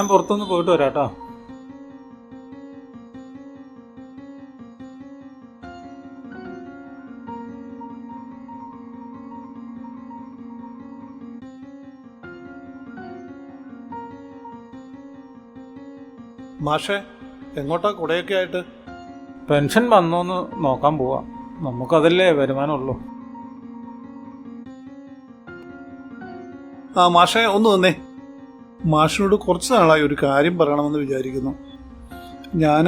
ഞാൻ പുറത്തൊന്ന് പോയിട്ട് വരാം കേട്ടോ മാഷേ എങ്ങോട്ടാ കുടയൊക്കെ ആയിട്ട്? പെൻഷൻ വന്നോന്ന് നോക്കാൻ പോവാം. നമുക്കതല്ലേ വരുമാനമുള്ളൂ. ആ മാഷേ ഒന്ന് വന്നേ. മാഷിനോട് കുറച്ച് നാളായി ഒരു കാര്യം പറയണമെന്ന് വിചാരിക്കുന്നു. ഞാൻ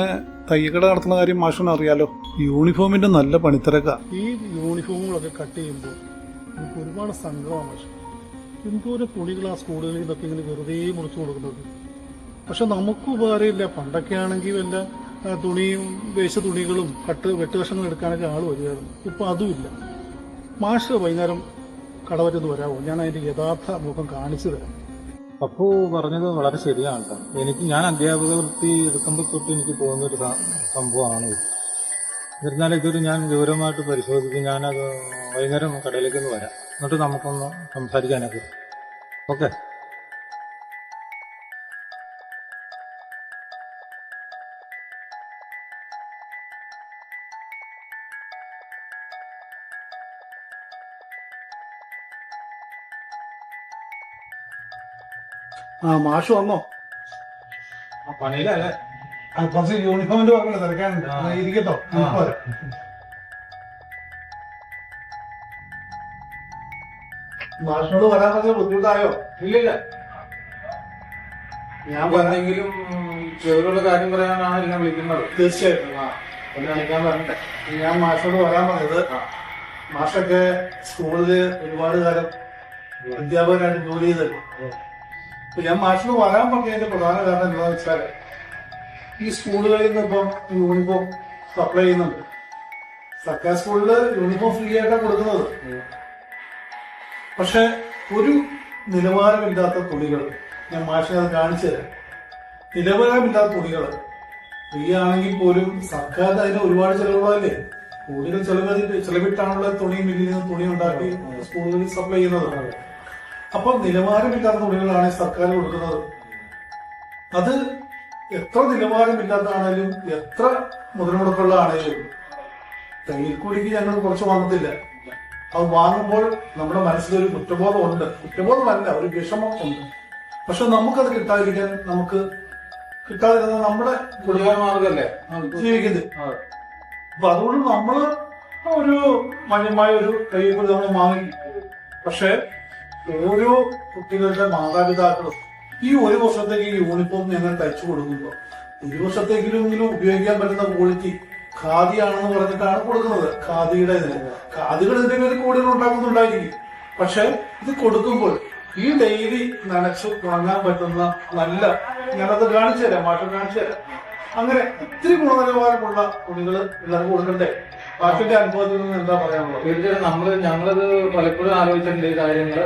തയ്യക്കട നടത്തുന്ന കാര്യം മാഷിന് അറിയാലോ. യൂണിഫോമിന്റെ നല്ല പണിത്തിരക്ക. ഈ യൂണിഫോമുകളൊക്കെ കട്ട് ചെയ്യുമ്പോൾ നമുക്ക് ഒരുപാട് സംഘമാണ് പക്ഷെ എന്തോരം ആ സ്കൂളുകളിൽ നിന്നൊക്കെ ഇങ്ങനെ വെറുതെ മുറിച്ചു കൊടുക്കുന്നത്. പക്ഷെ നമുക്ക് ഉപകാരമില്ല. പണ്ടൊക്കെ ആണെങ്കിൽ വല്ല തുണിയും വേശ തുണികളും കട്ട് വെട്ടുകഷങ്ങൾ എടുക്കാനൊക്കെ ആൾ വരികയായിരുന്നു. ഇപ്പം അതുമില്ല മാഷ് വൈകുന്നേരം കടവറ്റത്ത് വരാമോ ഞാൻ അതിന്റെ യഥാർത്ഥ മുഖം കാണിച്ചു തരാം. അപ്പു പറഞ്ഞത് വളരെ ശരിയാണ് കേട്ടോ എനിക്ക് ഞാൻ അധ്യാപക വൃത്തി എടുക്കുമ്പോൾ തൊട്ട് എനിക്ക് തോന്നുന്ന ഒരു സംഭവമാണ് എന്നിരുന്നാലും ഇതൊരു ഞാൻ ഗൗരവമായിട്ട് പരിശോധിക്കും ഞാനത് വൈകുന്നേരം കടയിലേക്ക് വരാം. എന്നിട്ട് നമുക്കൊന്ന് സംസാരിക്കാനൊക്കെ. ഓക്കെ. ആ മാഷ് വന്നോ? പണിയിലല്ലേ? ആ, കുറച്ച് യൂണിഫോമിന്റെ പറഞ്ഞ തിരക്കാനുണ്ട്. ഇരിക്കട്ടോ. മാഷിനോട് വരാൻ പറഞ്ഞ ബുദ്ധിമുട്ടായോ? ഇല്ലില്ല. ഞാൻ പറഞ്ഞെങ്കിലും ചെറുള്ള കാര്യം പറയാനാണ് ഞാൻ വിളിക്കുന്നത്. തീർച്ചയായിട്ടും. ഞാൻ വരണ്ടേ ഞാൻ മാഷിനോട് വരാൻ പറഞ്ഞത് മാഷൊക്കെ സ്കൂളിൽ ഒരുപാട് കാലം അധ്യാപകനായിട്ട് ജോലി ചെയ്തല്ലോ അപ്പൊ ഞാൻ മാഷിനോട് വരാൻ പറഞ്ഞതിന്റെ പ്രധാന കാരണം എന്താണെന്ന് വെച്ചാൽ ഈ സ്കൂളുകളിൽ നിന്ന് ഇപ്പം യൂണിഫോം സപ്ലൈ ചെയ്യുന്നുണ്ട്. സർക്കാർ സ്കൂളിൽ യൂണിഫോം ഫ്രീ ആയിട്ടാണ് കൊടുക്കുന്നത്. പക്ഷെ ഒരു നിലവാരമില്ലാത്ത തുണികൾ ഞാൻ മാഷിനെ അത് കാണിച്ചു തരാം. നിലവാരമില്ലാത്ത തുണികൾ ഫ്രീ ആണെങ്കിൽ പോലും സർക്കാർ അതിന് ഒരുപാട് ചെലവുകളല്ലേ? കൂടുതൽ ചെലവ് ചെലവിട്ടാണുള്ള തുണി മില്ലിൽ നിന്ന് തുണി ഉണ്ടാക്കി സ്കൂളുകളിൽ സപ്ലൈ ചെയ്യുന്നത്. അപ്പൊ നിലവാരമില്ലാത്ത തുണികളാണ് സർക്കാർ കൊടുക്കുന്നത്. അത് എത്ര നിലവാരമില്ലാത്തതാണേലും എത്ര മുതൽമുടക്കുള്ളതാണേലും തയ്യൽക്കൂലിക്ക് ഞങ്ങൾ കുറച്ച് വാങ്ങത്തില്ല. അത് വാങ്ങുമ്പോൾ നമ്മുടെ മനസ്സിലൊരു കുറ്റബോധം ഉണ്ട് കുറ്റബോധമല്ല ഒരു വിഷമം ഉണ്ട് പക്ഷെ നമുക്കത് കിട്ടാതിരിക്കാൻ നമുക്ക് കിട്ടാതിരുന്ന നമ്മുടെ കുടുംബമാർഗല്ലേ ജീവിക്കുന്നത്. അപ്പൊ അതുകൊണ്ട് നമ്മൾ ഒരു മാന്യമായ ഒരു കയ്യിൽ നമ്മൾ വാങ്ങി. പക്ഷെ ഓരോ കുട്ടികളുടെ മാതാപിതാക്കളും ഈ ഒരു വർഷത്തേക്ക് യൂണിഫോം ഞങ്ങൾ തയ്ച്ചു കൊടുക്കുമ്പോൾ ഒരു വർഷത്തേക്കിലെങ്കിലും ഉപയോഗിക്കാൻ പറ്റുന്ന ക്വാളിറ്റി ഖാദിയാണെന്ന് പറഞ്ഞിട്ടാണ് കൊടുക്കുന്നത്. ഖാദിയുടെ ഇതിന്. ഖാദികൾ ഇതിന്റെ പേര് കൂടുതൽ ഉണ്ടാക്കുന്നുണ്ടായിരിക്കും. പക്ഷെ ഇത് കൊടുക്കുമ്പോൾ ഈ ഡെയിലി നനച്ചു വാങ്ങാൻ പറ്റുന്ന നല്ല ഞാനത് കാണിച്ചു തരാം മാറ്റം കാണിച്ചു തരാം. അങ്ങനെ ഇത്തിരി ഗുണനിലവാരമുള്ള തുണികൾ എല്ലാവർക്കും കൊടുക്കണ്ടേ? പാട്ടിന്റെ അനുഭവത്തിൽ നിന്ന് എന്താ പറയാനുള്ളത്? തീർച്ചയായും നമ്മൾ ഞങ്ങളത് പലപ്പോഴും ആലോചിച്ചിട്ടുണ്ട് ഈ കാര്യങ്ങൾ.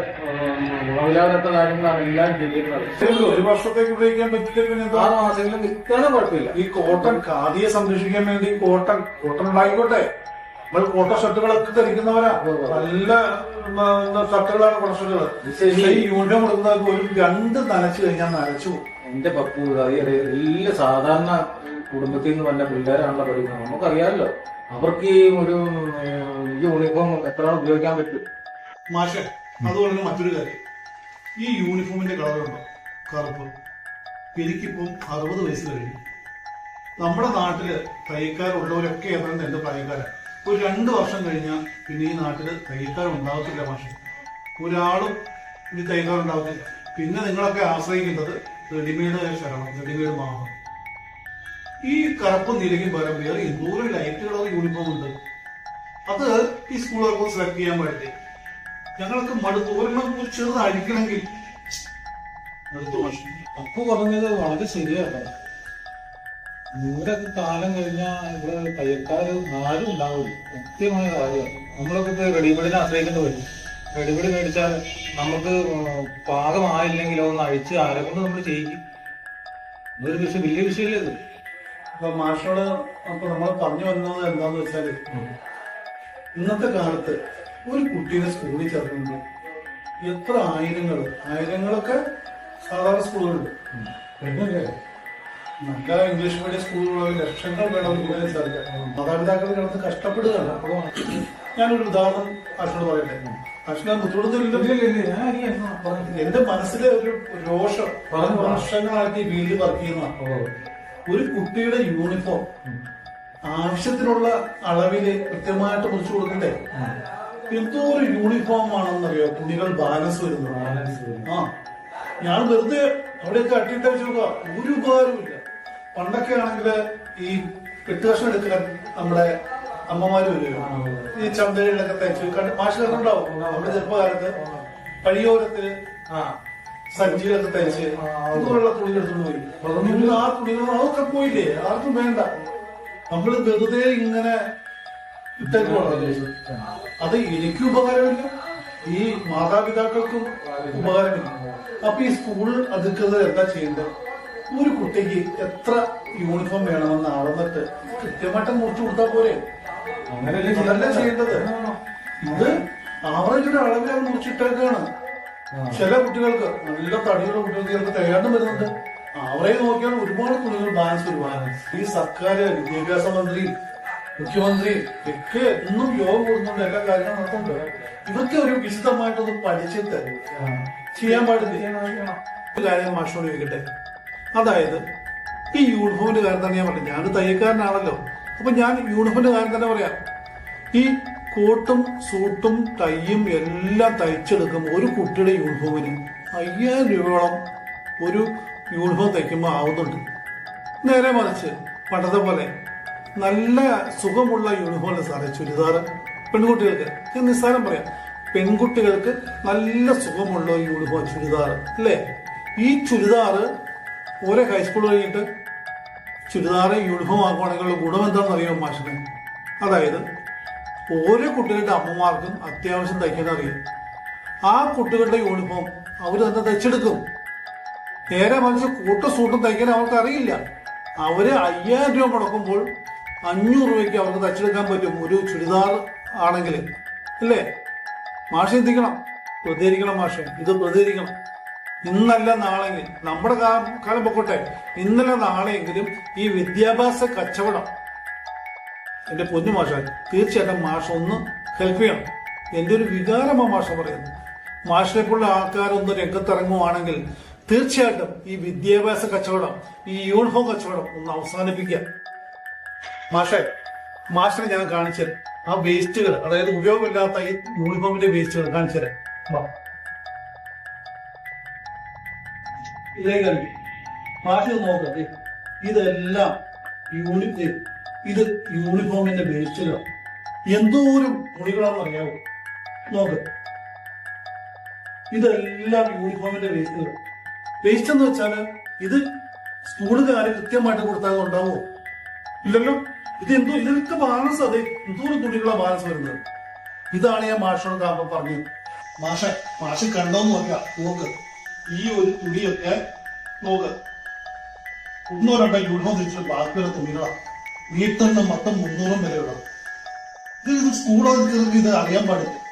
ഗുണമില്ലാത്ത കാര്യങ്ങളാണ് എല്ലാം ചെയ്യുന്നത് ഒരു വർഷത്തേക്ക് ഉപയോഗിക്കാൻ പറ്റില്ല പിന്നെ മാസങ്ങളിൽ വിൽക്കാനും കുഴപ്പമില്ല. ഈ കോട്ടൺ ഖാദിയെ സംരക്ഷിക്കാൻ വേണ്ടി കോട്ടൺ കോട്ടൺ ഉണ്ടായിക്കോട്ടെ. നമ്മൾ കോട്ടൺ ഷർട്ടുകളൊക്കെ ധരിക്കുന്നവരാ. നല്ല ഷർട്ടുകളാണ് കോട്ടൺ ഷർട്ടുകൾ ഈ യൂണിഫോം കൊടുക്കുന്നത് ഒരു രണ്ട് നനച്ചു കഴിഞ്ഞാൽ നനച്ചു എന്റെ പപ്പു അറിയാതെ എല്ലാ സാധാരണ കുടുംബത്തിൽ നിന്ന് വന്ന പിള്ളേരാണല്ലോ പഠിക്കുന്നത്. നമുക്കറിയാമല്ലോ അവർക്ക് ഈ ഒരു യൂണിഫോം എത്ര ഉപയോഗിക്കാൻ പറ്റും? മാഷെ അതുകൊണ്ട് മറ്റൊരു കാര്യം. ഈ യൂണിഫോമിന്റെ കളറുണ്ടോ കറുപ്പ്. എനിക്കിപ്പം അറുപത് വയസ്സ് കഴിഞ്ഞു. നമ്മുടെ നാട്ടിൽ തയ്യക്കാരുള്ളവരൊക്കെ ഏതാണ്ട് എന്റെ പ്രായക്കാരാണ് ഒരു രണ്ട് വർഷം കഴിഞ്ഞാൽ പിന്നെ ഈ നാട്ടിൽ തയ്യക്കാർ ഉണ്ടാവത്തില്ല മാഷെ. ഒരാളും ഇനി തയ്യക്കാർ ഉണ്ടാവത്തില്ല പിന്നെ നിങ്ങളൊക്കെ ആശ്രയിക്കുന്നത് റെഡിമെയ്ഡ് ശരണം റെഡിമെയ്ഡ് വാങ്ങണം ഈ കറുപ്പ് നിലയ്ക്ക് പകരം വേറെ എന്തോരം ലൈറ്റ് കളർ യൂണിഫോം ഉണ്ട്. അത് ഈ സ്കൂളുകൾക്ക് സെലക്ട് ചെയ്യാൻ പാടില്ലേ ഞങ്ങൾക്ക് മടുത്തോരണം ഒരെണ്ണം ഒരു ചെറുത് അടിക്കണമെങ്കിൽ മടുത്തു മാഷെ അപ്പു പറഞ്ഞത് വളരെ ശരിയാണ് നിങ്ങളുടെ കാലം കഴിഞ്ഞാൽ ഇവിടെ തയ്യൽക്കാർ ആരും ഉണ്ടാവില്ല. കൃത്യമായ കാര്യമാണ് നമ്മളൊക്കെ ഇപ്പൊ റെഡിമെയ്ഡിനെ ആശ്രയിക്കേണ്ടി വരും. റെഡിമെയ്ഡ് മേടിച്ചാൽ നമുക്ക് പാകമായില്ലെങ്കിലോ ഒന്ന് അഴിച്ച് ആരെക്കൊണ്ട് നമ്മൾ ചെയ്യിക്കും. അതൊരു വിഷയം വലിയ വിഷയമല്ലേ അപ്പൊ മാഷോട് അപ്പൊ നമ്മൾ പറഞ്ഞു വന്നത് എന്താന്ന് വെച്ചാൽ ഇന്നത്തെ കാലത്ത് ഒരു കുട്ടീനെ സ്കൂളിൽ ചേർക്കുമ്പോൾ എത്ര ആയിരങ്ങൾ ആയിരങ്ങളൊക്കെ സാധാരണ സ്കൂളുകളുണ്ട് നല്ല ഇംഗ്ലീഷ് മീഡിയം സ്കൂളുകളിൽ ലക്ഷങ്ങൾ വേണം കൂടുതൽ ചേർക്കാൻ മാതാപിതാക്കൾ കിടന്ന് കഷ്ടപ്പെടുകയാണ്. അപ്പോൾ ഞാനൊരു ഉദാഹരണം അച്ഛനോട് പറയട്ടെ. അച്ഛനെ ഞാൻ എന്റെ മനസ്സിലെ ഒരു രോഷം. വർഷങ്ങളായിട്ട് ഈ വീട്ടിൽ വർക്ക് ചെയ്യുന്ന. ഒരു കുട്ടിയുടെ യൂണിഫോം ആവശ്യത്തിനുള്ള അളവിൽ കൃത്യമായിട്ട് മുറിച്ചു കൊടുക്കണ്ടേ? എന്തോ ഒരു യൂണിഫോം ആണെന്നറിയോ? തുണികൾ ബാലൻസ് വരുന്നത്. വരുന്നു. ആ. ഞാൻ വെറുതെ അവിടെയൊക്കെ അട്ടിയിട്ട് വെച്ച് ഒരു ഉപകാരമില്ല പണ്ടൊക്കെ ആണെങ്കിൽ ഈ കെട്ടുകഷ്ണം എടുക്കാൻ നമ്മുടെ അമ്മമാര് വരുമോ ഈ ചന്തകളിലൊക്കെ തയ്ച്ച് കണ്ട് മാഷ് കണ്ടുണ്ടാവും നമ്മുടെ ചെറുപ്പകാലത്ത് പഴിയോരത്തിൽ ആ. സഞ്ചിയിലൊക്കെ തയ്ച്ച് വെള്ള തുണികൾ എടുത്തുകൊണ്ട് പോയി. ഇന്ന് ആ തുണികൾ അതൊക്കെ പോയില്ലേ? ആർക്കും വേണ്ട. നമ്മൾ വെറുതെ ഇങ്ങനെ ഇട്ടേക്കുവാണ് അത് എനിക്ക് ഉപകാരമില്ല. ഈ മാതാപിതാക്കൾക്കും ഉപകാരമില്ല. അപ്പൊ ഈ സ്കൂൾ അധികൃതർ എന്താ ചെയ്യേണ്ടത്? ഒരു കുട്ടിക്ക് എത്ര യൂണിഫോം വേണമെന്ന് അളന്നിട്ട് കൃത്യമായിട്ട് മുറിച്ചു കൊടുത്താൽ പോരെ? അങ്ങനെയല്ലേ ചെയ്യേണ്ടത്. ഇത് ആവറേജ് ഒരു അളവിലാണ് മുറിച്ചിട്ടേക്കാണ്. ചില കുട്ടികൾക്ക് നല്ല തടിയുള്ള കുട്ടികൾക്ക് ചിലപ്പോൾ തികയാണ്ടും വരുന്നുണ്ട് അവരെ നോക്കിയാൽ ഒരുപാട് തുണികൾ ബാലൻസ് വരുവാനാണ്. ഈ സർക്കാർ വിദ്യാഭ്യാസ മന്ത്രി മുഖ്യമന്ത്രി ഒക്കെ എന്നും യോഗം കൂടുന്നുണ്ട്. എല്ലാ കാര്യങ്ങളും നടത്തുന്നുണ്ട് ഇതൊക്കെ ഒരു വിശദമായിട്ടൊന്ന് പഠിച്ചിട്ട് തരും. ചെയ്യാൻ പാടില്ല? കാര്യം മാഷോട് ചോദിക്കട്ടെ? അതായത് ഈ യൂണിഫോമിന്റെ കാര്യം തന്നെ ഞാൻ പറഞ്ഞു. ഞാൻ തയ്യക്കാരനാണല്ലോ അപ്പൊ ഞാൻ യൂണിഫോമിന്റെ കാര്യം തന്നെ പറയാം. ഈ കോട്ടും സൂട്ടും ടൈയും എല്ലാം തയ്ച്ചെടുക്കുമ്പോൾ ഒരു കുട്ടിയുടെ യൂണിഫോമിന്. അയ്യായിരം രൂപയോളം ഒരു യൂണിഫോം തയ്ക്കുമ്പോൾ ആവുന്നുണ്ട്. നേരെ മറിച്ച് പണ്ടത്തെ പോലെ നല്ല സുഖമുള്ള യൂണിഫോം സാറേ ചുരിദാർ പെൺകുട്ടികൾക്ക് ഞാൻ നിസ്സാരം പറയാം പെൺകുട്ടികൾക്ക് നല്ല സുഖമുള്ള യൂണിഫോം ചുരിദാർ അല്ലേ? ഈ ചുരിദാർ ഓരോ ഹൈസ്കൂൾ കഴിഞ്ഞിട്ട് ചുരിദാർ യൂണിഫോം ആക്കുവാണെങ്കിലുള്ള ഗുണം എന്താണെന്ന് അറിയാം മാഷിന്? അതായത് ഓരോ കുട്ടികളുടെ അമ്മമാർക്കും അത്യാവശ്യം തയ്ക്കാൻ അറിയാം. ആ കുട്ടികളുടെ യൂണിഫോം അവർ തന്നെ തയ്ച്ചെടുക്കും. നേരെ മറിച്ച് കൂട്ട സൂട്ടും തയ്ക്കാൻ അവർക്ക് അറിയില്ല. അവർ അയ്യായിരം രൂപ മുടക്കുമ്പോൾ അഞ്ഞൂറ് രൂപയ്ക്ക് അവർക്ക് തച്ചെടുക്കാൻ പറ്റും. ഒരു ചുരിദാർ ആണെങ്കിൽ അല്ലേ? മാഷ ചിന്തിക്കണം. പ്രതികരിക്കണം മാഷ. ഇത് പ്രതികരിക്കണം. ഇന്നല്ല നാളെങ്കിൽ. നമ്മുടെ കാലം പൊക്കോട്ടെ. ഇന്നല്ല നാളെയെങ്കിലും ഈ വിദ്യാഭ്യാസ കച്ചവടം എന്റെ പൊന്നു മാഷ തീർച്ചയായിട്ടും മാഷ ഒന്ന് ഹെൽപ്പ് ചെയ്യണം. എന്റെ ഒരു വികാരമാണ് മാഷ പറയുന്നത്. മാഷിനെ പോലുള്ള ആൾക്കാരൊന്ന് രംഗത്തിറങ്ങുവാണെങ്കിൽ തീർച്ചയായിട്ടും ഈ വിദ്യാഭ്യാസ കച്ചവടം ഈ യൂണിഫോം കച്ചവടം ഒന്ന് അവസാനിപ്പിക്കുക. മാഷെ മാഷിനെ ഞാൻ കാണിച്ചു ആ വേസ്റ്റുകൾ അതായത് ഉപയോഗമില്ലാത്ത ഈ യൂണിഫോമിന്റെ വേസ്റ്റുകൾ കാണിച്ചു തരാം. ഇതേ കളി മാഷ് നോക്കാം. ഇതെല്ലാം യൂണി ദേ, ഇത് യൂണിഫോമിന്റെ വേസ്റ്റിലോ എന്തോ ഒരു മുടികളാണെന്ന് അറിയാവോ? നോക്ക്. ഇതെല്ലാം യൂണിഫോമിന്റെ വേസ്റ്റുകൾ വേസ്റ്റ് എന്ന് വെച്ചാൽ ഇത് സ്കൂളുകാര് കൃത്യമായിട്ട് കൊടുത്താൽ ഉണ്ടാവോ? ഇല്ലല്ലോ. ഇത് എന്തോ ഇതൊക്കെ ബാലൻസ് അതെ ഒരു തുണികളാ ബാലൻസ് വരുന്നത്? ഇതാണ് ഞാൻ മാഷോട് കാണുമ്പോൾ പറഞ്ഞത്. മാഷ മാഷ് കണ്ടോന്ന് നോക്കാം നോക്ക്. ഈ ഒരു തുണിയൊക്കെ നോക്ക്. ഒന്നോ രണ്ടോ യൂണിഫോം തിരിച്ചു ബാക്കിയുള്ള തുണികളാണ് നിന്ന് മൊത്തം മുന്നൂറും വരെയുള്ളത് ഇത് സ്കൂളുകാർക്ക് ഇത് അറിയാൻ പാടില്ല.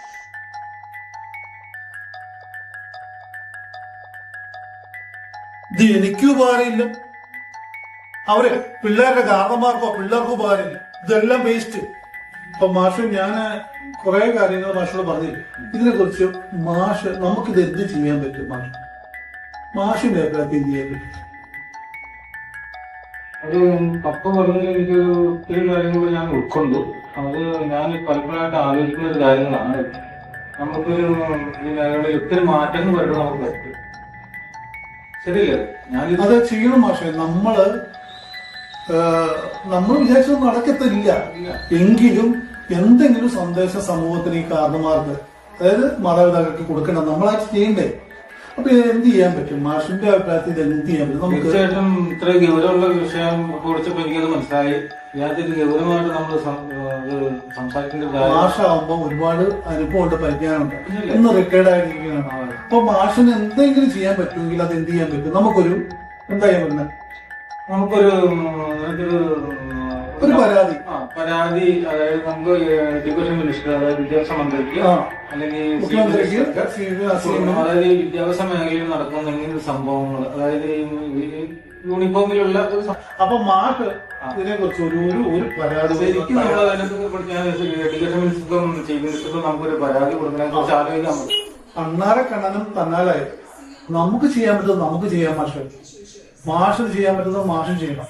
ഇത് എനിക്ക് ഉപകാരമില്ല. അവർ പിള്ളേരുടെ കാരണന്മാർക്കോ പിള്ളേർക്കോ ഉപകാരമില്ല. ഇതെല്ലാം വേസ്റ്റ് അപ്പൊ മാഷ് ഞാൻ കുറെ കാര്യങ്ങൾ മാഷോട് പറഞ്ഞില്ല? ഇതിനെ കുറിച്ച് മാഷ് നമുക്കിത് എന്ത് ചെയ്യാൻ പറ്റും മാഷ്? മാഷിന്റെ അഭിപ്രായത്തിൽ ചെയ്യാൻ പറ്റും? അത് പപ്പ പറഞ്ഞതിൽ എനിക്കൊരു ഒത്തിരി കാര്യങ്ങൾ ഞാൻ ഉൾക്കൊണ്ടു. അത് ഞാൻ പലപ്പോഴായിട്ട് ആലോചിക്കുന്ന ഒരു കാര്യങ്ങളാണ്. നമുക്കൊരു ഈ മേഖലയിൽ ഒത്തിരി മാറ്റങ്ങൾ വരണം നമുക്ക് പറ്റും. ശരിയല്ലേ? ഞാൻ അത് ചെയ്യണം പക്ഷേ നമ്മൾ നമ്മൾ വിചാരിച്ചത് നടക്കത്തില്ല. എങ്കിലും എന്തെങ്കിലും സന്ദേശം സമൂഹത്തിന് ഈ കാരണമാർക്ക് അതായത് മാതാപിതാക്കൾക്ക് കൊടുക്കണം നമ്മളായിട്ട് ചെയ്യണ്ടേ? അപ്പൊ എന്ത് ചെയ്യാൻ പറ്റും? മാഷിന്റെ അഭിപ്രായത്തിൽ ഇത് എന്ത് ചെയ്യാൻ പറ്റും? നമുക്ക് തീർച്ചയായിട്ടും ഇത്ര ഗൗരവമുള്ള വിഷയം കുറിച്ചപ്പോ എനിക്കത് മനസ്സിലായി. ഇതിനകത്ത് ഗൗരവമായിട്ട് നമ്മൾ സംസാരിക്കേണ്ട കാര്യം മാഷാവുമ്പോ ഒരുപാട് അനുഭവമുണ്ട് പരിജ്ഞാനമുണ്ട്. ഇന്ന് റിട്ടയർഡ് ആയിരിക്കുകയാണ് അപ്പൊ മാഷിന് എന്തെങ്കിലും ചെയ്യാൻ പറ്റുമെങ്കിൽ അത് എന്ത് ചെയ്യാൻ പറ്റും? നമുക്കൊരു എന്താ ചെയ്യാൻ പറ്റുന്നത് നമുക്കൊരു എനിക്കൊരു ഒരു പരാതി. പരാതി അതായത് നമുക്ക് എഡ്യൂക്കേഷൻ മിനിസ്റ്റർ അതായത് വിദ്യാഭ്യാസ മന്ത്രിക്ക് അല്ലെങ്കിൽ മുഖ്യമന്ത്രിക്ക് അതായത് വിദ്യാഭ്യാസ മേഖലയിൽ നടക്കുന്ന എന്തെങ്കിലും സംഭവങ്ങൾ അതായത് യൂണിഫോമിലുള്ള അപ്പൊ മാർക്ക് ഇതിനെ കുറിച്ച് ഒരു ഒരു ഒരു പരാതി ശരിക്കും നമ്മൾ എഡ്യൂക്കേഷൻ മിനിസ്റ്ററും ചീഫ് മിനിസ്റ്ററും നമുക്കൊരു പരാതി കൊടുക്കുന്നതിനെ കുറിച്ച് ആലോചിക്കാൻ അണ്ണാരെ കണ്ണനും തന്നാലായി. നമുക്ക് ചെയ്യാൻ പറ്റുന്നത് നമുക്ക് ചെയ്യാൻ മാഷ്. മാഷിന് ചെയ്യാൻ പറ്റുന്നത് മാഷും ചെയ്യണം.